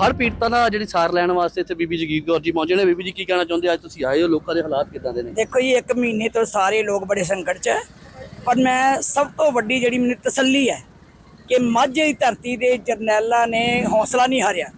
ਹਰ ਪੀੜਤਾਂ ਦਾ ਜਿਹੜੀ ਸਾਰ ਲੈਣ ਵਾਸਤੇ ਇੱਥੇ ਬੀਬੀ ਜਗੀਰ ਕੌਰ ਜੀ ਪਹੁੰਚੇ ਨੇ। ਬੀਬੀ ਜੀ ਕੀ ਕਹਿਣਾ ਚਾਹੁੰਦੇ ਅੱਜ ਤੁਸੀਂ ਆਏ ਹੋ, ਲੋਕਾਂ ਦੇ ਹਾਲਾਤ ਕਿਦਾਂ ਦੇ ਨੇ? ਦੇਖੋ ਜੀ, ਇੱਕ ਮਹੀਨੇ ਤੋਂ ਸਾਰੇ ਲੋਕ ਬੜੇ ਸੰਕਟ 'ਚ ਹੈ ਪਰ ਮੈਂ ਸਭ ਤੋਂ ਵੱਡੀ ਜਿਹੜੀ ਮੈਨੂੰ ਤਸੱਲੀ ਹੈ ਕਿ ਮਾਝੇ ਦੀ ਧਰਤੀ ਦੇ ਜਰਨੈਲਾਂ ਨੇ ਹੌਸਲਾ ਨਹੀਂ ਹਾਰਿਆ।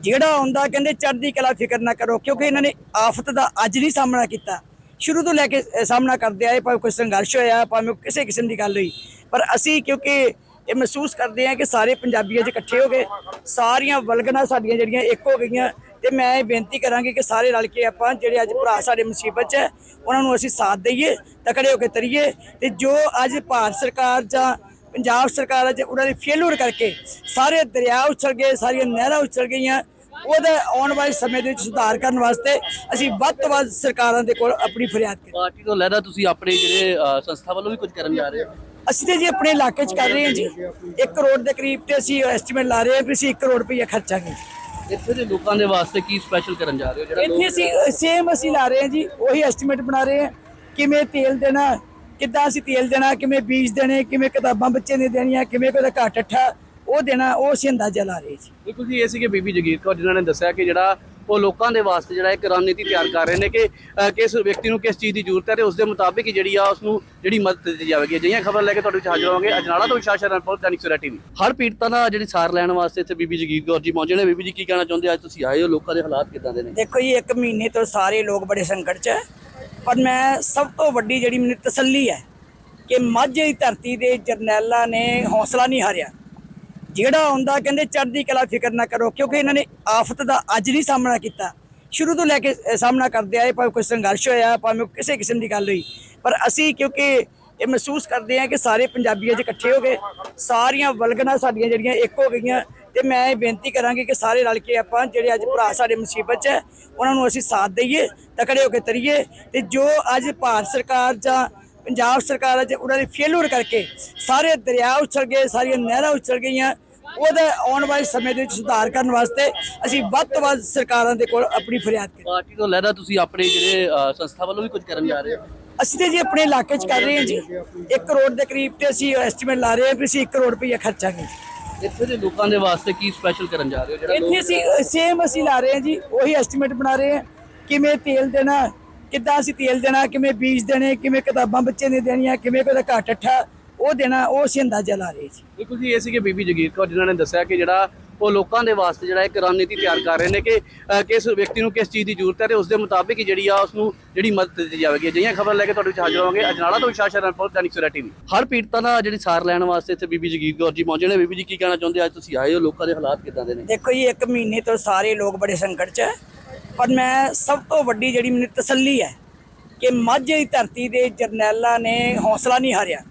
ਜਿਹੜਾ ਆਉਂਦਾ ਕਹਿੰਦੇ ਚੜ੍ਹਦੀ ਕਲਾ ਫਿਕਰ ਨਾ ਕਰੋ, ਕਿਉਂਕਿ ਇਹਨਾਂ ਨੇ ਆਫਤ ਦਾ ਅੱਜ ਨਹੀਂ ਸਾਹਮਣਾ ਕੀਤਾ। ਸ਼ੁਰੂ ਤੋਂ ਲੈ ਕੇ ਸਾਹਮਣਾ ਕਰਦੇ ਆਏ, ਭਾਵੇਂ ਕੋਈ ਸੰਘਰਸ਼ ਹੋਇਆ, ਭਾਵੇਂ ਕਿਸੇ ਕਿਸਮ ਦੀ ਗੱਲ ਹੋਈ। ਪਰ ਅਸੀਂ ਕਿਉਂਕਿ ਇਹ ਮਹਿਸੂਸ ਕਰਦੇ ਹਾਂ ਕਿ ਸਾਰੇ ਪੰਜਾਬੀਆਂ 'ਚ ਇਕੱਠੇ ਹੋ ਗਏ। ਸਾਰੀਆਂ ਵਲਗਣਾ ਸਾਡੀਆਂ ਜਿਹੜੀਆਂ ਇੱਕ ਹੋ ਗਈਆਂ। ਤੇ ਮੈਂ ਇਹ ਬੇਨਤੀ ਕਰਾਂਗੀ ਕਿ ਸਾਰੇ ਰਲ ਕੇ ਆਪਾਂ ਜਿਹੜੇ ਅੱਜ ਭਰਾ ਸਾਡੇ ਮੁਸੀਬਤ 'ਚ ਹੈ, ਉਹਨਾਂ ਨੂੰ ਅਸੀਂ ਸਾਥ ਦਈਏ, ਤਕੜੇ ਹੋ ਕੇ ਤਰੀਏ ਤੇ ਜੋ ਅੱਜ ਭਾਰਤ ਸਰਕਾਰ ਜਾਂ ਪੰਜਾਬ ਸਰਕਾਰ ਅੱਜ ਉਹਨਾਂ ਦੇ ਫੇਲੂਰ ਕਰਕੇ ਸਾਰੇ ਦਰਿਆ ਉਛਲ ਗਏ, ਸਾਰੀਆਂ ਨਹਿਰਾਂ ਉਛਲ ਗਈਆਂ, ਉਹਦੇ ਆਉਣ ਵਾਲੇ ਸਮੇਂ ਦੇ ਵਿੱਚ ਸੁਧਾਰ ਕਰਨ ਵਾਸਤੇ ਅਸੀਂ ਵੱਧ ਤੋਂ ਵੱਧ ਸਰਕਾਰਾਂ ਦੇ ਕੋਲ ਆਪਣੀ ਫਰਿਆਦ ਕਰਾਂਗੇ ਪਾਰਟੀ ਤੋਂ ਲੈਦਾ ਤੁਸੀਂ ਆਪਣੇ ਜਿਹੜੇ ਸੰਸਥਾ ਵੱਲੋਂ ਵੀ ਕੁਝ ਕਰਨ ਜਾ ਰਹੇ ਹੋ? ਅਸੀਂ ਤੇ ਜੀ ਆਪਣੇ ਇਲਾਕੇ 'ਚ ਕਰ ਰਹੇ ਹਾਂ ਜੀ। 1 ਕਰੋੜ ਦੇ ਕਰੀਬ ਤੇ ਅਸੀਂ ਐਸਟੀਮੇਟ ਲਾ ਰਹੇ ਹਾਂ ਕਿ ਅਸੀਂ 1 ਕਰੋੜ ਰੁਪਏ ਖਰਚਾਂਗੇ। ਇੱਥੇ ਦੇ ਲੋਕਾਂ ਦੇ ਵਾਸਤੇ ਕੀ ਸਪੈਸ਼ਲ ਕਰਨ ਜਾ ਰਹੇ ਹੋ ਜਿਹੜਾ ਇੱਥੇ ਅਸੀਂ ਸੇਮ ਅਸੀਂ ਲਾ ਰਹੇ ਹਾਂ ਜੀ ਉਹੀ ਐਸਟੀਮੇਟ ਬਣਾ ਰਹੇ ਹਾਂ। ਕਿਵੇਂ ਤੇਲ ਦੇਣਾ ਕਿੱਦਾਂ ਅਸੀਂ ਤੇਲ ਦੇਣਾ ਕਿਵੇਂ ਬੀਜ ਦੇਣੇ ਕਿਵੇਂ ਕਿਤਾਬਾਂ ਬੱਚੇ ਨੇ ਦੇਣੀਆਂ ਕਿਵੇਂ ਕੋਈ ਘਾਟ ਠੱਠਾ ਉਹ ਦੇਣਾ ਉਹ ਅਸੀਂ ਅੰਦਾਜ਼ਾ ਲਾ ਰਹੇ ਜੀ। ਬਿਲਕੁਲ ਜੀ ਇਹ ਸੀ ਕਿ ਬੀਬੀ ਜਗੀਰ ਕੌਰ ਜਿਨ੍ਹਾਂ ਨੇ ਦੱਸਿਆ ਕਿ ਜਿਹੜਾ ਉਹ ਲੋਕਾਂ ਦੇ ਵਾਸਤੇ ਜਿਹੜਾ ਇੱਕ ਰਣਨੀਤੀ ਤਿਆਰ ਕਰ ਰਹੇ ਨੇ ਕਿ ਕਿਸ ਵਿਅਕਤੀ ਨੂੰ ਕਿਸ ਚੀਜ਼ ਦੀ ਜ਼ਰੂਰਤ ਹੈ ਤੇ ਉਸ ਦੇ ਮੁਤਾਬਿਕ ਹੀ ਜਿਹੜੀ ਆ ਉਸ ਨੂੰ ਜਿਹੜੀ ਮਦਦ ਦਿੱਤੀ ਜਾਵੇਗੀ। ਅਜਿਹੀਆਂ ਖਬਰ ਲੈ ਕੇ ਤੁਹਾਡੇ ਵਿੱਚ ਹਾਜ਼ਰ ਹੋਵਾਂਗੇ। ਅਜਨਾਲਾ ਤੋਂ ਵਿਸ਼ਾਸ਼ਾ ਰਣਪੁਰ ਦੈਨਿਕ ਸਵੇਰਾ ਟੀਵੀ। ਹਰ ਪੀੜਤਾਂ ਦਾ ਜਿਹੜੀ ਸਾਰ ਲੈਣ ਵਾਸਤੇ ਇੱਥੇ ਬੀਬੀ ਜਗੀਰ ਕੌਰ ਜੀ ਪਹੁੰਚੇ ਨੇ। ਬੀਬੀ ਜੀ, ਕੀ ਕਹਿਣਾ ਚਾਹੁੰਦੇ ਅੱਜ ਤੁਸੀਂ ਆਏ ਹੋ। ਲੋਕਾਂ ਦੇ ਹਾਲਾਤ ਕਿਦਾਂ ਦੇ ਨੇ? ਦੇਖੋ ਜੀ, ਇੱਕ ਮਹੀਨੇ ਤੋਂ ਸਾਰੇ ਲੋਕ ਬੜੇ ਸੰਕਟ 'ਚ ਹੈ। ਪਰ ਮੈਂ ਸਭ ਤੋਂ ਵੱਡੀ ਜਿਹੜੀ ਮੈਨੂੰ ਤਸੱਲੀ ਹੈ ਕਿ ਮਾਝੇ ਦੀ ਧਰਤੀ ਦੇ ਜਰਨੈਲਾਂ ਨੇ ਹੌਸਲਾ ਨਹੀਂ ਹਾਰਿਆ। ਜਿਹੜਾ ਆਉਂਦਾ ਕਹਿੰਦੇ ਚੜ੍ਹਦੀ ਕਲਾ ਫਿਕਰ ਨਾ ਕਰੋ, ਕਿਉਂਕਿ ਇਹਨਾਂ ਨੇ ਆਫਤ ਦਾ ਅੱਜ ਨਹੀਂ ਸਾਹਮਣਾ ਕੀਤਾ। ਸ਼ੁਰੂ ਤੋਂ ਲੈ ਕੇ ਸਾਹਮਣਾ ਕਰਦੇ ਆਏ, ਭਾਵੇਂ ਕੋਈ ਸੰਘਰਸ਼ ਹੋਇਆ, ਭਾਵੇਂ ਕਿਸੇ ਕਿਸਮ ਦੀ ਗੱਲ ਹੋਈ। ਪਰ ਅਸੀਂ ਕਿਉਂਕਿ ਇਹ ਮਹਿਸੂਸ ਕਰਦੇ ਹਾਂ ਕਿ ਸਾਰੇ ਪੰਜਾਬੀਆਂ 'ਚ ਇਕੱਠੇ ਹੋ ਗਏ, ਸਾਰੀਆਂ ਵਲਗਣਾ ਸਾਡੀਆਂ ਜਿਹੜੀਆਂ ਇੱਕ ਹੋ ਗਈਆਂ। ਤੇ ਮੈਂ ਇਹ ਬੇਨਤੀ ਕਰਾਂਗੀ ਕਿ ਸਾਰੇ ਰਲ ਕੇ ਆਪਾਂ ਜਿਹੜੇ ਅੱਜ ਭਰਾ ਸਾਡੇ ਮੁਸੀਬਤ 'ਚ ਹੈ, ਉਹਨਾਂ ਨੂੰ ਅਸੀਂ ਸਾਥ ਦਈਏ, ਤਕੜੇ ਹੋ ਕੇ ਤਰੀਏ। ਤੇ ਜੋ ਅੱਜ ਭਾਰਤ ਸਰਕਾਰ ਜਾਂ ਪੰਜਾਬ ਸਰਕਾਰ ਅੱਜ ਉਹਨਾਂ ਦੇ ਫੇਲੂਰ ਕਰਕੇ ਸਾਰੇ ਦਰਿਆ ਉਛਲ ਗਏ, ਸਾਰੀਆਂ ਨਹਿਰਾਂ ਉਛਲ ਗਈਆਂ ਉਹਦੇ ਆਉਣ ਵਾਲੇ ਸਮੇਂ ਦੇ ਵਿੱਚ ਸੁਧਾਰ ਕਰਨ ਵਾਸਤੇ ਅਸੀਂ ਵੱਧ ਤੋਂ ਵੱਧ ਸਰਕਾਰਾਂ ਦੇ ਕੋਲ ਆਪਣੀ ਫਰਿਆਦ ਕਰਾਂਗੇ ਪਾਰਟੀ ਤੋਂ ਲੈਦਾ ਤੁਸੀਂ ਆਪਣੇ ਜਿਹੜੇ ਅ, ਸੰਸਥਾ ਵੱਲੋਂ ਵੀ ਕੁਝ ਕਰਨ ਜਾ ਰਹੇ ਹੋ? ਅਸੀਂ ਤੇ ਜੀ ਆਪਣੇ ਇਲਾਕੇ 'ਚ ਕਰ ਰਹੇ ਹਾਂ ਜੀ। 1 ਕਰੋੜ ਦੇ ਕਰੀਬ ਤੇ ਅਸੀਂ ਐਸਟੀਮੇਟ ਲਾ ਰਹੇ ਹਾਂ ਕਿ ਅਸੀਂ 1 ਕਰੋੜ ਰੁਪਏ ਖਰਚਾਂਗੇ ਇੱਥੇ ਦੇ ਲੋਕਾਂ ਦੇ ਵਾਸਤੇ ਕੀ ਸਪੈਸ਼ਲ ਕਰਨ ਜਾ ਰਹੇ ਹੋ? ਜਿਹੜਾ ਇੱਥੇ ਅਸੀਂ ਸੇਮ ਅਸੀਂ ਲਾ ਰਹੇ ਹਾਂ ਜੀ ਉਹੀ ਐਸਟੀਮੇਟ ਬਣਾ ਰਹੇ ਹਾਂ। ਕਿਵੇਂ ਤੇਲ ਦੇਣਾ ਕਿੱਦਾਂ ਅਸੀਂ ਤੇਲ ਦੇਣਾ ਕਿਵੇਂ ਬੀਜ ਦੇਣੇ ਕਿਵੇਂ ਕਿਤਾਬਾਂ ਬੱਚੇ ਨੇ ਦੇਣੀਆਂ ਕਿਵੇਂ ਕੋਈ ਘਾਟ ਠੱਠਾ ਉਹ ਦੇਣਾ ਉਹ ਅਸੀਂ ਅੰਦਾਜ਼ਾ ਲਾ ਰਹੇ ਜੀ। ਬਿਲਕੁਲ ਜੀ ਇਹ ਸੀ ਕਿ ਬੀਬੀ ਜਗੀਰ ਕੌਰ ਜਿਨ੍ਹਾਂ ਨੇ ਦੱਸਿਆ ਕਿ ਜਿਹੜਾ ਉਹ ਲੋਕਾਂ ਦੇ ਵਾਸਤੇ ਜਿਹੜਾ ਇੱਕ ਰਣਨੀਤੀ ਤਿਆਰ ਕਰ ਰਹੇ ਨੇ ਕਿ ਕਿਸ ਵਿਅਕਤੀ ਨੂੰ ਕਿਸ ਚੀਜ਼ ਦੀ ਜ਼ਰੂਰਤ ਹੈ ਤੇ ਉਸ ਦੇ ਮੁਤਾਬਿਕ ਹੀ ਜਿਹੜੀ ਆ ਉਸ ਨੂੰ ਜਿਹੜੀ ਮਦਦ ਦਿੱਤੀ ਜਾਵੇਗੀ। ਅਜਿਹੀਆਂ ਖਬਰ ਲੈ ਕੇ ਤੁਹਾਡੇ ਵਿੱਚ ਹਾਜ਼ਰ ਹੋਵਾਂਗੇ। ਅਜਨਾਲਾ ਤੋਂ ਵਿਸ਼ਾਸ਼ਾ ਰਣਪੁਰ ਦੈਨਿਕ ਸਵੇਰਾ ਟੀਵੀ। ਹਰ ਪੀੜਤਾਂ ਦਾ ਜਿਹੜੀ ਸਾਰ ਲੈਣ ਵਾਸਤੇ ਇੱਥੇ ਬੀਬੀ ਜਗੀਰ ਕੌਰ ਜੀ ਪਹੁੰਚੇ ਨੇ। ਬੀਬੀ ਜੀ ਕੀ ਕਹਿਣਾ ਚਾਹੁੰਦੇ ਅੱਜ ਤੁਸੀਂ ਆਏ ਹੋ ਲੋਕਾਂ ਦੇ ਹਾਲਾਤ ਕਿਦਾਂ ਦੇ ਨੇ? ਦੇਖੋ ਜੀ ਇੱਕ ਮਹੀਨੇ ਤੋਂ ਸਾਰੇ ਲੋਕ ਬੜੇ ਸੰਕਟ 'ਚ ਹੈ ਪਰ ਮੈਂ ਸਭ ਤੋਂ ਵੱਡੀ ਜਿਹੜੀ ਮੈਨੂੰ ਤਸੱਲੀ ਹੈ ਕਿ ਮਾਝੇ ਦੀ ਧਰਤੀ ਦੇ ਜਰਨੈਲਾਂ ਨੇ ਹੌਸਲਾ ਨਹੀਂ ਹਾਰਿਆ।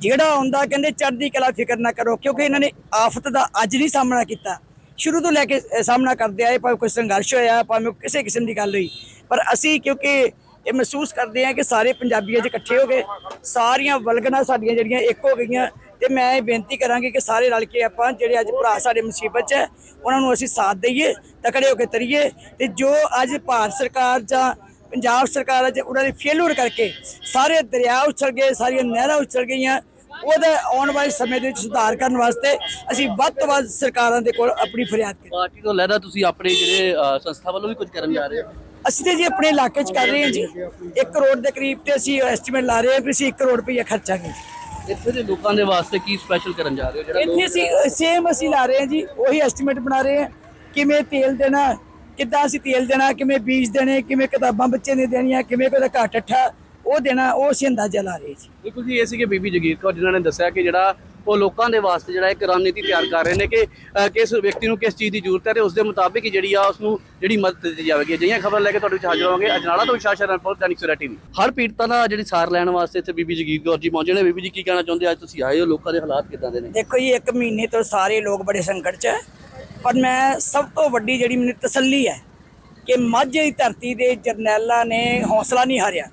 ਜਿਹੜਾ ਆਉਂਦਾ ਕਹਿੰਦੇ ਚੜ੍ਹਦੀ ਕਲਾ ਫਿਕਰ ਨਾ ਕਰੋ, ਕਿਉਂਕਿ ਇਹਨਾਂ ਨੇ ਆਫਤ ਦਾ ਅੱਜ ਨਹੀਂ ਸਾਹਮਣਾ ਕੀਤਾ। ਸ਼ੁਰੂ ਤੋਂ ਲੈ ਕੇ ਸਾਹਮਣਾ ਕਰਦੇ ਆਏ, ਭਾਵੇਂ ਕੋਈ ਸੰਘਰਸ਼ ਹੋਇਆ, ਭਾਵੇਂ ਕਿਸੇ ਕਿਸਮ ਦੀ ਗੱਲ ਹੋਈ। ਪਰ ਅਸੀਂ ਕਿਉਂਕਿ ਇਹ ਮਹਿਸੂਸ ਕਰਦੇ ਹਾਂ ਕਿ ਸਾਰੇ ਪੰਜਾਬੀਆਂ 'ਚ ਇਕੱਠੇ ਹੋ ਗਏ ਸਾਰੀਆਂ ਵਲਗਣਾ ਸਾਡੀਆਂ ਜਿਹੜੀਆਂ ਇੱਕ ਹੋ ਗਈਆਂ, ਤੇ ਮੈਂ ਇਹ ਬੇਨਤੀ ਕਰਾਂਗੀ ਕਿ ਸਾਰੇ ਰਲ ਕੇ ਆਪਾਂ ਜਿਹੜੇ ਅੱਜ ਭਰਾ ਸਾਡੇ ਮੁਸੀਬਤ 'ਚ ਹੈ, ਉਹਨਾਂ ਨੂੰ ਅਸੀਂ ਸਾਥ ਦਈਏ, ਤਕੜੇ ਹੋ ਕੇ ਤਰੀਏ, ਤੇ ਜੋ ਅੱਜ ਭਾਰਤ ਸਰਕਾਰ ਜਾਂ ਪੰਜਾਬ ਸਰਕਾਰ ਅੱਜ ਉਹਨਾਂ ਦੇ ਫੇਲੂਰ ਕਰਕੇ ਸਾਰੇ ਦਰਿਆ ਉਛਲ ਗਏ, ਸਾਰੀਆਂ ਨਹਿਰਾਂ ਉਛਲ ਗਈਆਂ ਉਹਦੇ ਆਉਣ ਵਾਲੇ ਸਮੇਂ ਦੇ ਵਿੱਚ ਸੁਧਾਰ ਕਰਨ ਵਾਸਤੇ ਅਸੀਂ ਵੱਧ ਤੋਂ ਵੱਧ ਸਰਕਾਰਾਂ ਦੇ ਕੋਲ ਆਪਣੀ ਫਰਿਆਦ ਕਰਾਂਗੇ ਪਾਰਟੀ ਤੋਂ ਲੈਦਾ ਤੁਸੀਂ ਆਪਣੇ ਜਿਹੜੇ ਅ, ਸੰਸਥਾ ਵੱਲੋਂ ਵੀ ਕੁਝ ਕਰਨ ਜਾ ਰਹੇ ਹੋ? ਅਸੀਂ ਤੇ ਜੀ ਆਪਣੇ ਇਲਾਕੇ 'ਚ ਕਰ ਰਹੇ ਹਾਂ ਜੀ। 1 ਕਰੋੜ ਦੇ ਕਰੀਬ ਤੇ ਅਸੀਂ ਐਸਟੀਮੇਟ ਲਾ ਰਹੇ ਹਾਂ ਕਿ ਅਸੀਂ 1 ਕਰੋੜ ਰੁਪਏ ਖਰਚਾਂਗੇ। ਇੱਥੇ ਦੇ ਲੋਕਾਂ ਦੇ ਵਾਸਤੇ ਕੀ ਸਪੈਸ਼ਲ ਕਰਨ ਜਾ ਰਹੇ ਹੋ? ਜਿਹੜਾ ਇੱਥੇ ਅਸੀਂ ਸੇਮ ਅਸੀਂ ਲਾ ਰਹੇ ਹਾਂ ਜੀ ਉਹੀ ਐਸਟੀਮੇਟ ਬਣਾ ਰਹੇ ਹਾਂ। ਕਿਵੇਂ ਤੇਲ ਦੇਣਾ ਕਿੱਦਾਂ ਅਸੀਂ ਤੇਲ ਦੇਣਾ ਕਿਵੇਂ ਬੀਜ ਦੇਣੇ ਕਿਵੇਂ ਕਿਤਾਬਾਂ ਬੱਚੇ ਨੇ ਦੇਣੀਆਂ ਕਿਵੇਂ ਕੋਈ ਘਾਟ ਠੱਠਾ ਉਹ ਦੇਣਾ ਉਹ ਅਸੀਂ ਅੰਦਾਜ਼ਾ ਲਾ ਰਹੇ ਜੀ। ਬਿਲਕੁਲ ਜੀ ਇਹ ਸੀ ਕਿ ਬੀਬੀ ਜਗੀਰ ਕੌਰ ਜਿਨ੍ਹਾਂ ਨੇ ਦੱਸਿਆ ਕਿ ਜਿਹੜਾ ਉਹ ਲੋਕਾਂ ਦੇ ਵਾਸਤੇ ਜਿਹੜਾ ਇੱਕ ਰਣਨੀਤੀ ਤਿਆਰ ਕਰ ਰਹੇ ਨੇ ਕਿ ਕਿਸ ਵਿਅਕਤੀ ਨੂੰ ਕਿਸ ਚੀਜ਼ ਦੀ ਜ਼ਰੂਰਤ ਹੈ ਤੇ ਉਸ ਦੇ ਮੁਤਾਬਿਕ ਹੀ ਜਿਹੜੀ ਆ ਉਸ ਨੂੰ ਜਿਹੜੀ ਮਦਦ ਦਿੱਤੀ ਜਾਵੇਗੀ। ਅਜਿਹੀਆਂ ਖਬਰ ਲੈ ਕੇ ਤੁਹਾਡੇ ਵਿੱਚ ਹਾਜ਼ਰ ਹੋਵਾਂਗੇ। ਅਜਨਾਲਾ ਤੋਂ ਵਿਸ਼ਾਸ਼ਾ ਰਣਪੁਰ ਦੈਨਿਕ ਸਵੇਰਾ ਟੀਵੀ। ਹਰ ਪੀੜਤਾਂ ਦਾ ਜਿਹੜੀ ਸਾਰ ਲੈਣ ਵਾਸਤੇ ਇੱਥੇ ਬੀਬੀ ਜਗੀਰ ਕੌਰ ਜੀ ਪਹੁੰਚੇ ਨੇ। ਬੀਬੀ ਜੀ ਕੀ ਕਹਿਣਾ ਚਾਹੁੰਦੇ ਅੱਜ ਤੁਸੀਂ ਆਏ ਹੋ ਲੋਕਾਂ ਦੇ ਹਾਲਾਤ ਕਿਦਾਂ ਦੇ ਨੇ? ਦੇਖੋ ਜੀ ਇੱਕ ਮਹੀਨੇ ਤੋਂ ਸਾਰੇ ਲੋਕ ਬੜੇ ਸੰਕਟ 'ਚ ਹੈ ਪਰ ਮੈਂ ਸਭ ਤੋਂ ਵੱਡੀ ਜਿਹੜੀ ਮੈਨੂੰ ਤਸੱਲੀ ਹੈ ਕਿ ਮਾਝੇ ਦੀ ਧਰਤੀ ਦੇ ਜਰਨੈਲਾਂ ਨੇ ਹੌਸਲਾ ਨਹੀਂ ਹਾਰਿਆ।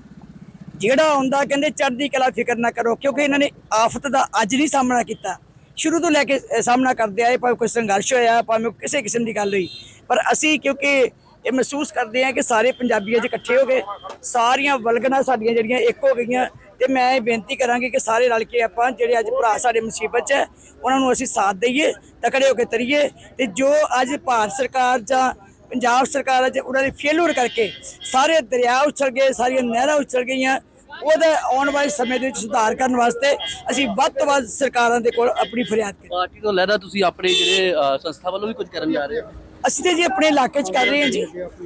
ਜਿਹੜਾ ਆਉਂਦਾ ਕਹਿੰਦੇ ਚੜ੍ਹਦੀ ਕਲਾ ਫਿਕਰ ਨਾ ਕਰੋ, ਕਿਉਂਕਿ ਇਹਨਾਂ ਨੇ ਆਫਤ ਦਾ ਅੱਜ ਨਹੀਂ ਸਾਹਮਣਾ ਕੀਤਾ। ਸ਼ੁਰੂ ਤੋਂ ਲੈ ਕੇ ਸਾਹਮਣਾ ਕਰਦੇ ਆਏ, ਭਾਵੇਂ ਕੋਈ ਸੰਘਰਸ਼ ਹੋਇਆ, ਭਾਵੇਂ ਕਿਸੇ ਕਿਸਮ ਦੀ ਗੱਲ ਹੋਈ। ਪਰ ਅਸੀਂ ਕਿਉਂਕਿ ਇਹ ਮਹਿਸੂਸ ਕਰਦੇ ਹਾਂ ਕਿ ਸਾਰੇ ਪੰਜਾਬੀ ਅੱਜ ਇਕੱਠੇ ਹੋ ਗਏ, ਸਾਰੀਆਂ ਵਲਗਣਾ ਸਾਡੀਆਂ ਜਿਹੜੀਆਂ ਇੱਕ ਹੋ ਗਈਆਂ ਤੇ ਮੈਂ ਇਹ ਬੇਨਤੀ ਕਰਾਂਗੀ ਕਿ ਸਾਰੇ ਰਲ ਕੇ ਆਪਾਂ ਜਿਹੜੇ ਅੱਜ ਭਰਾ ਸਾਡੇ ਮੁਸੀਬਤ 'ਚ ਹੈ, ਉਹਨਾਂ ਨੂੰ ਅਸੀਂ ਸਾਥ ਦਈਏ, ਤਕੜੇ ਹੋ ਕੇ ਤਰੀਏ ਤੇ ਜੋ ਅੱਜ ਭਾਰਤ ਸਰਕਾਰ ਜਾਂ ਪੰਜਾਬ ਸਰਕਾਰ ਹੈ ਜੇ ਉਹਨਾਂ ਦੀ ਫੇਲੂਰ ਕਰਕੇ ਸਾਰੇ ਦਰਿਆ ਉਛਲ ਗਏ ਸਾਰੀਆਂ ਨਹਿਰਾਂ ਉਛਲ ਗਈਆਂ ਉਹਦੇ ਆਉਣ ਵਾਲੇ ਸਮੇਂ ਦੇ ਵਿੱਚ ਸੁਧਾਰ ਕਰਨ ਵਾਸਤੇ ਅਸੀਂ ਵੱਧ ਤੋਂ ਵੱਧ ਸਰਕਾਰਾਂ ਦੇ ਕੋਲ ਆਪਣੀ ਫਰਿਆਦ ਕਰਾਂਗੇ ਪਾਰਟੀ ਤੋਂ ਲੈਦਾ ਤੁਸੀਂ ਆਪਣੇ ਜਿਹੜੇ ਅ, ਸੰਸਥਾ ਵੱਲੋਂ ਵੀ ਕੁਝ ਕਰਨ ਜਾ ਰਹੇ ਹੋ? ਅਸੀਂ ਤੇ ਜੀ ਆਪਣੇ ਇਲਾਕੇ 'ਚ ਕਰ ਰਹੇ ਹਾਂ ਜੀ।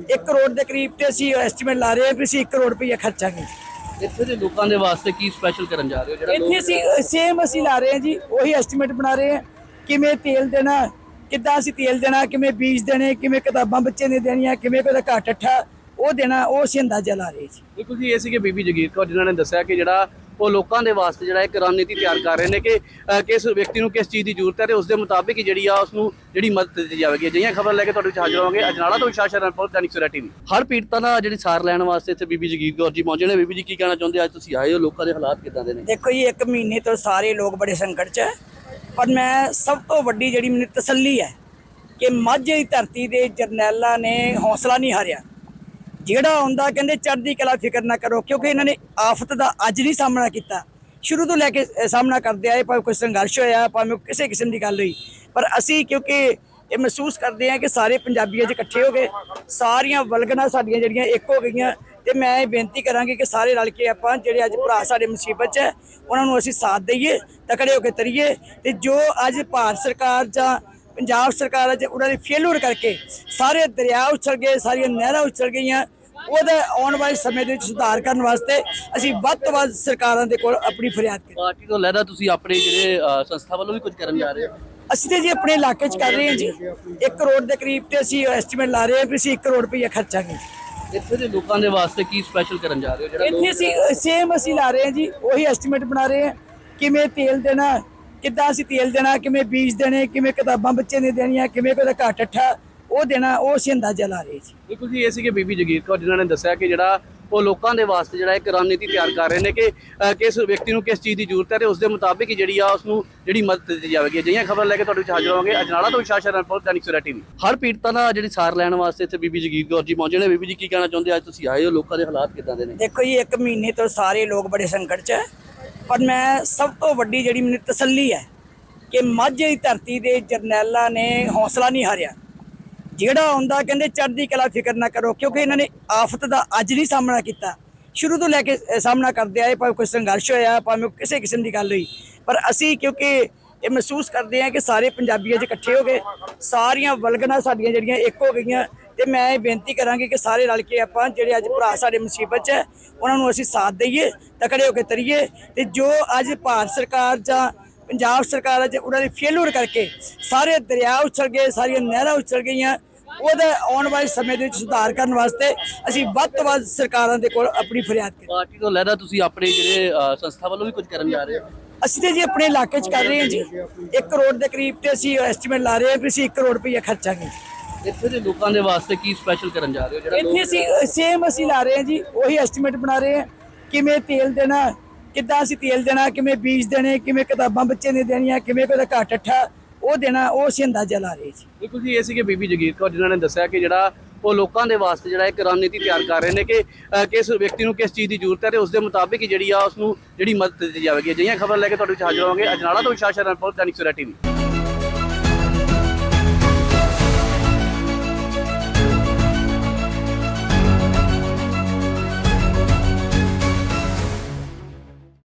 1 ਕਰੋੜ ਦੇ ਕਰੀਬ ਤੇ ਅਸੀਂ ਐਸਟੀਮੇਟ ਲਾ ਰਹੇ ਹਾਂ ਕਿ ਅਸੀਂ 1 ਕਰੋੜ ਰੁਪਈਆ ਖਰਚਾਂਗੇ। ਇੱਥੇ ਦੇ ਲੋਕਾਂ ਦੇ ਵਾਸਤੇ ਕੀ ਸਪੈਸ਼ਲ ਕਰਨ ਜਾ ਰਹੇ ਹੋ? ਜਿਹੜਾ ਇੱਥੇ ਅਸੀਂ ਸੇਮ ਅਸੀਂ ਲਾ ਰਹੇ ਹਾਂ ਜੀ ਉਹੀ ਐਸਟੀਮੇਟ ਬਣਾ ਰਹੇ ਹਾਂ। ਕਿਵੇਂ ਤੇਲ ਦੇਣਾ ਕਿੱਦਾਂ ਅਸੀਂ ਤੇਲ ਦੇਣਾ ਕਿਵੇਂ ਬੀਜ ਦੇਣੇ ਕਿਵੇਂ ਕਿਤਾਬਾਂ ਬੱਚੇ ਨੇ ਦੇਣੀਆਂ ਕਿਵੇਂ ਕੋਈ ਘਾਟ ਠੱਠਾ ਉਹ ਦੇਣਾ ਉਹ ਅਸੀਂ ਅੰਦਾਜ਼ਾ ਲਾ ਰਹੇ ਜੀ। ਬਿਲਕੁਲ ਜੀ ਇਹ ਸੀਗੇ ਬੀਬੀ ਜਗੀਰ ਕੌਰ ਜਿਨ੍ਹਾਂ ਨੇ ਦੱਸਿਆ ਕਿ ਜਿਹੜਾ ਉਹ ਲੋਕਾਂ ਦੇ ਵਾਸਤੇ ਜਿਹੜਾ ਇੱਕ ਰਣਨੀਤੀ ਤਿਆਰ ਕਰ ਰਹੇ ਨੇ ਕਿ ਕਿਸ ਵਿਅਕਤੀ ਨੂੰ ਕਿਸ ਚੀਜ਼ ਦੀ ਜ਼ਰੂਰਤ ਹੈ ਤੇ ਉਸ ਦੇ ਮੁਤਾਬਿਕ ਹੀ ਜਿਹੜੀ ਆ ਉਸ ਨੂੰ ਜਿਹੜੀ ਮਦਦ ਦਿੱਤੀ ਜਾਵੇਗੀ। ਅਜਿਹੀਆਂ ਖਬਰ ਲੈ ਕੇ ਤੁਹਾਡੇ ਵਿੱਚ ਹਾਜ਼ਰ ਹੋਵਾਂਗੇ। ਅਜਨਾਲਾ ਤੋਂ ਵਿਸ਼ਾਸ਼ਾ ਰਿਪੋਰਟ ਦੈਨਿਕ ਸਵੇਰਾ ਟੀਵੀ। ਹਰ ਪੀੜਤਾਂ ਦਾ ਜਿਹੜੀ ਸਾਰ ਲੈਣ ਵਾਸਤੇ ਇੱਥੇ ਬੀਬੀ ਜਗੀਰ ਕੌਰ ਜੀ ਪਹੁੰਚੇ ਨੇ। ਬੀਬੀ ਜੀ ਕੀ ਕਹਿਣਾ ਚਾਹੁੰਦੇ ਅੱਜ ਤੁਸੀਂ ਆਏ ਹੋ ਲੋਕਾਂ ਦੇ ਹਾਲਾਤ ਕਿਦਾਂ ਦੇ ਨੇ? ਦੇਖੋ ਜੀ ਇੱਕ ਮਹੀਨੇ ਤੋਂ ਸਾਰੇ ਲੋਕ ਬੜੇ ਸੰਕਟ 'ਚ ਹੈ। ਪਰ ਮੈਂ ਸਭ ਤੋਂ ਵੱਡੀ ਜਿਹੜੀ ਮੈਨੂੰ ਤਸੱਲੀ ਹੈ ਕਿ ਮਾਝੇ ਦੀ ਧਰਤੀ ਦੇ ਜਰਨੈਲਾਂ ਨੇ ਹੌਸਲਾ ਨਹੀਂ ਹਾਰਿਆ। ਜਿਹੜਾ ਹੁੰਦਾ ਕਹਿੰਦੇ ਚੜ੍ਹਦੀ ਕਲਾ ਫਿਕਰ ਨਾ ਕਰੋ, ਕਿਉਂਕਿ ਇਹਨਾਂ ਨੇ ਆਫਤ ਦਾ ਅੱਜ ਨਹੀਂ ਸਾਹਮਣਾ ਕੀਤਾ। ਸ਼ੁਰੂ ਤੋਂ ਲੈ ਕੇ ਸਾਹਮਣਾ ਕਰਦੇ ਆਏ, ਭਾਵੇਂ ਕੋਈ ਸੰਘਰਸ਼ ਹੋਇਆ, ਭਾਵੇਂ ਕਿਸੇ ਕਿਸਮ ਦੀ ਗੱਲ ਹੋਈ। ਪਰ ਅਸੀਂ ਕਿਉਂਕਿ ਇਹ ਮਹਿਸੂਸ ਕਰਦੇ ਹਾਂ ਕਿ ਸਾਰੇ ਪੰਜਾਬੀ ਅੱਜ ਇਕੱਠੇ ਹੋ ਗਏ, ਸਾਰੀਆਂ ਵਲਗਣਾ ਸਾਡੀਆਂ ਜਿਹੜੀਆਂ ਇੱਕ ਹੋ ਗਈਆਂ ਤੇ ਮੈਂ ਇਹ ਬੇਨਤੀ ਕਰਾਂਗੀ ਕਿ ਸਾਰੇ ਰਲ ਕੇ ਆਪਾਂ ਜਿਹੜੇ ਅੱਜ ਭਰਾ ਸਾਡੇ ਮੁਸੀਬਤ 'ਚ ਹੈ ਉਹਨਾਂ ਨੂੰ ਅਸੀਂ ਸਾਥ ਦਈਏ ਤਕੜੇ ਹੋ ਕੇ ਤਰੀਏ ਤੇ ਜੋ ਅੱਜ ਭਾਰਤ ਸਰਕਾਰ ਜਾਂ ਪੰਜਾਬ ਸਰਕਾਰ ਹੈ ਜੇ ਉਹਨਾਂ ਦੀ ਫੇਲੂਰ ਕਰਕੇ ਸਾਰੇ ਦਰਿਆ ਉਛਲ ਗਏ ਸਾਰੀਆਂ ਨਹਿਰਾਂ ਉਛਲ ਗਈਆਂ ਉਹਦੇ ਆਉਣ ਵਾਲੇ ਸਮੇਂ ਦੇ ਵਿੱਚ ਸੁਧਾਰ ਕਰਨ ਵਾਸਤੇ ਅਸੀਂ ਵੱਧ ਤੋਂ ਵੱਧ ਸਰਕਾਰਾਂ ਦੇ ਕੋਲ ਆਪਣੀ ਫਰਿਆਦ ਕਰਾਂਗੇ ਪਾਰਟੀ ਤੋਂ ਲੈਦਾ ਤੁਸੀਂ ਆਪਣੇ ਜਿਹੜੇ ਸੰਸਥਾ ਵੱਲੋਂ ਵੀ ਕੁਝ ਕਰਨ ਜਾ ਰਹੇ ਹੋ? ਅਸੀਂ ਤੇ ਜੀ ਆਪਣੇ ਇਲਾਕੇ 'ਚ ਕਰ ਰਹੇ ਹਾਂ ਜੀ। 1 ਕਰੋੜ ਦੇ ਕਰੀਬ ਤੇ ਅਸੀਂ ਐਸਟੀਮੇਟ ਲਾ ਰਹੇ ਹਾਂ ਕਿ ਅਸੀਂ 1 ਕਰੋੜ ਰੁਪਈਆ ਖਰਚਾਂਗੇ। ਇੱਥੇ ਦੇ ਲੋਕਾਂ ਦੇ ਵਾਸਤੇ ਕੀ ਸਪੈਸ਼ਲ ਕਰਨ ਜਾ ਰਹੇ ਹੋ? ਜਿਹੜਾ ਇੱਥੇ ਅਸੀਂ ਸੇਮ ਅਸੀਂ ਲਾ ਰਹੇ ਹਾਂ ਜੀ ਉਹੀ ਐਸਟੀਮੇਟ ਬਣਾ ਰਹੇ ਹਾਂ। ਕਿਵੇਂ ਤੇਲ ਦੇਣਾ ਕਿੱਦਾਂ ਅਸੀਂ ਤੇਲ ਦੇਣਾ ਕਿਵੇਂ ਬੀਜ ਦੇਣੇ ਕਿਵੇਂ ਕਿਤਾਬਾਂ ਬੱਚੇ ਨੇ ਦੇਣੀਆਂ ਕਿਵੇਂ ਕੋਈ ਘਾਟ ਠੱਠਾ ਉਹ ਦੇਣਾ ਉਹ ਅਸੀਂ ਅੰਦਾਜ਼ਾ ਲਾ ਰਹੇ ਜੀ। ਬਿਲਕੁਲ ਜੀ ਇਹ ਸੀਗੇ ਬੀਬੀ ਜਗੀਰ ਕੌਰ ਜਿਨ੍ਹਾਂ ਨੇ ਦੱਸਿਆ ਕਿ ਜਿਹੜਾ ਉਹ ਲੋਕਾਂ ਦੇ ਵਾਸਤੇ ਜਿਹੜਾ ਇੱਕ ਰਣਨੀਤੀ ਤਿਆਰ ਕਰ ਰਹੇ ਨੇ ਕਿ ਕਿਸ ਵਿਅਕਤੀ ਨੂੰ ਕਿਸ ਚੀਜ਼ ਦੀ ਜ਼ਰੂਰਤ ਹੈ ਤੇ ਉਸ ਦੇ ਮੁਤਾਬਿਕ ਹੀ ਜਿਹੜੀ ਆ ਉਸ ਨੂੰ ਜਿਹੜੀ ਮਦਦ ਦਿੱਤੀ ਜਾਵੇਗੀ। ਅਜਿਹੀਆਂ ਖਬਰ ਲੈ ਕੇ ਤੁਹਾਡੇ ਵਿੱਚ ਹਾਜ਼ਰ ਹੋਵਾਂਗੇ। ਅਜਨਾਲਾ ਤੋਂ ਵਿਸ਼ਾਸ਼ਾ ਰਿਪੋਰਟ, ਦੈਨਿਕ ਸਵੇਰਾ ਟੀਵੀ। ਹਰ ਪੀੜਤਾਂ ਦਾ ਜਿਹੜੀ ਸਾਰ ਲੈਣ ਵਾਸਤੇ ਇੱਥੇ ਬੀਬੀ ਜਗੀਰ ਕੌਰ ਜੀ ਪਹੁੰਚੇ ਨੇ। ਬੀਬੀ ਜੀ, ਕੀ ਕਹਿਣਾ ਚਾਹੁੰਦੇ ਅੱਜ ਤੁਸੀਂ ਆਏ ਹੋ। ਲੋਕਾਂ ਦੇ ਹਾਲਾਤ ਕਿਦਾਂ ਦੇ ਨੇ? ਦੇਖੋ ਜੀ, ਇੱਕ ਮਹੀਨੇ ਤੋਂ ਸਾਰੇ ਲੋਕ ਬੜੇ ਸੰਕਟ 'ਚ ਹੈ। ਪਰ ਮੈਂ ਸਭ ਤੋਂ ਵੱਡੀ ਜਿਹੜੀ ਮੈਨੂੰ ਤਸੱਲੀ ਹੈ ਕਿ ਮਾਝੇ ਦੀ ਧਰਤੀ ਦੇ ਜਰਨੈਲਾਂ ਨੇ ਹੌਸਲਾ ਨਹੀਂ ਹਾਰਿਆ। ਜਿਹੜਾ ਹੁੰਦਾ ਕਹਿੰਦੇ ਚੜ੍ਹਦੀ ਕਲਾ ਫਿਕਰ ਨਾ ਕਰੋ, ਕਿਉਂਕਿ ਇਹਨਾਂ ਨੇ ਆਫਤ ਦਾ ਅੱਜ ਨਹੀਂ ਸਾਹਮਣਾ ਕੀਤਾ। ਸ਼ੁਰੂ ਤੋਂ ਲੈ ਕੇ ਸਾਹਮਣਾ ਕਰਦੇ ਆਏ, ਭਾਵੇਂ ਕੋਈ ਸੰਘਰਸ਼ ਹੋਇਆ, ਭਾਵੇਂ ਕਿਸੇ ਕਿਸਮ ਦੀ ਗੱਲ ਹੋਈ। ਪਰ ਅਸੀਂ ਕਿਉਂਕਿ ਇਹ ਮਹਿਸੂਸ ਕਰਦੇ ਹਾਂ ਕਿ ਸਾਰੇ ਪੰਜਾਬੀਆਂ ਅੱਜ ਇਕੱਠੇ ਹੋ ਗਏ। ਸਾਰੀਆਂ ਵਲਗਣਾ ਸਾਡੀਆਂ ਜਿਹੜੀਆਂ ਇੱਕ ਹੋ ਗਈਆਂ। ਤੇ ਮੈਂ ਇਹ ਬੇਨਤੀ ਕਰਾਂਗੀ ਕਿ ਸਾਰੇ ਰਲ ਕੇ ਆਪਾਂ ਜਿਹੜੇ ਅੱਜ ਭਰਾ ਸਾਡੇ ਮੁਸੀਬਤ 'ਚ ਹੈ, ਉਹਨਾਂ ਨੂੰ ਅਸੀਂ ਸਾਥ ਦਈਏ, ਤਕੜੇ ਹੋ ਕੇ ਤਰੀਏ। ਤੇ ਜੋ ਅੱਜ ਭਾਰਤ ਸਰਕਾਰ ਜਾਂ ਪੰਜਾਬ ਸਰਕਾਰ ਹੈ ਜੇ ਉਹਨਾਂ ਦੀ ਫੇਲੂਰ ਕਰਕੇ ਸਾਰੇ ਦਰਿਆ ਉਛਲ ਗਏ ਸਾਰੀਆਂ ਨਹਿਰਾਂ ਉਛਲ ਗਈਆਂ ਉਹਦੇ ਆਉਣ ਵਾਲੇ ਸਮੇਂ ਦੇ ਵਿੱਚ ਸੁਧਾਰ ਕਰਨ ਵਾਸਤੇ ਅਸੀਂ ਵੱਧ ਤੋਂ ਵੱਧ ਸਰਕਾਰਾਂ ਦੇ ਕੋਲ ਆਪਣੀ ਫਰਿਆਦ ਕਰਾਂਗੇ ਪਾਰਟੀ ਤੋਂ ਲੈਦਾ ਤੁਸੀਂ ਆਪਣੇ ਜਿਹੜੇ ਸੰਸਥਾ ਵੱਲੋਂ ਵੀ ਕੁਝ ਕਰਨ ਜਾ ਰਹੇ ਹੋ? ਅਸੀਂ ਤੇ ਜੀ ਆਪਣੇ ਇਲਾਕੇ 'ਚ ਕਰ ਰਹੇ ਹਾਂ ਜੀ। 1 ਕਰੋੜ ਦੇ ਕਰੀਬ ਤੇ ਅਸੀਂ ਐਸਟੀਮੇਟ ਲਾ ਰਹੇ ਹਾਂ ਕਿ ਅਸੀਂ 1 ਕਰੋੜ ਰੁਪਈਆ ਖਰਚਾਂਗੇ। ਇੱਥੇ ਦੇ ਲੋਕਾਂ ਦੇ ਵਾਸਤੇ ਕੀ ਸਪੈਸ਼ਲ ਕਰਨ ਜਾ ਰਹੇ ਹੋ ਜਿਹੜਾ ਇੱਥੇ ਅਸੀਂ ਸੇਮ ਅਸੀਂ ਲਾ ਰਹੇ ਹਾਂ ਜੀ ਉਹੀ ਐਸਟੀਮੇਟ ਬਣਾ ਰਹੇ ਹਾਂ। ਕਿਵੇਂ ਤੇਲ ਦੇਣਾ ਕਿੱਦਾਂ ਅਸੀਂ ਤੇਲ ਦੇਣਾ, ਕਿਵੇਂ ਬੀਜ ਦੇਣੇ, ਕਿਵੇਂ ਕਿਤਾਬਾਂ ਬੱਚੇ ਨੇ ਦੇਣੀਆਂ, ਕਿਵੇਂ ਕੋਈ ਘਾਟ ਠੱਠਾ, ਉਹ ਦੇਣਾ, ਉਹ ਅਸੀਂ ਅੰਦਾਜ਼ਾ ਲਾ ਰਹੇ ਜੀ। ਬਿਲਕੁਲ ਜੀ ਇਹ ਸੀਗੇ ਬੀਬੀ ਜਗੀਰ ਕੌਰ, ਜਿਨ੍ਹਾਂ ਨੇ ਦੱਸਿਆ ਕਿ ਜਿਹੜਾ ਉਹ ਲੋਕਾਂ ਦੇ ਵਾਸਤੇ ਜਿਹੜਾ ਇੱਕ ਰਣਨੀਤੀ ਤਿਆਰ ਕਰ ਰਹੇ ਨੇ ਕਿ ਕਿਸ ਵਿਅਕਤੀ ਨੂੰ ਕਿਸ ਚੀਜ਼ ਦੀ ਜ਼ਰੂਰਤ ਹੈ ਤੇ ਉਸ ਦੇ ਮੁਤਾਬਿਕ ਹੀ ਜਿਹੜੀ ਆ ਉਸ ਨੂੰ ਜਿਹੜੀ ਮਦਦ ਦਿੱਤੀ ਜਾਵੇਗੀ। ਅਜਿਹੀਆਂ ਖਬਰ ਲੈ ਕੇ ਤੁਹਾਡੇ ਵਿੱਚ ਹਾਜ਼ਰ ਹੋਵਾਂਗੇ। ਅਜਨਾਲਾ ਤੋਂ ਵਿਸ਼ਾਸ਼ਾ ਰਿਪੋਰਟ ਦੈਨਿਕ ਸਵੇਰਾ ਟੀਵੀ।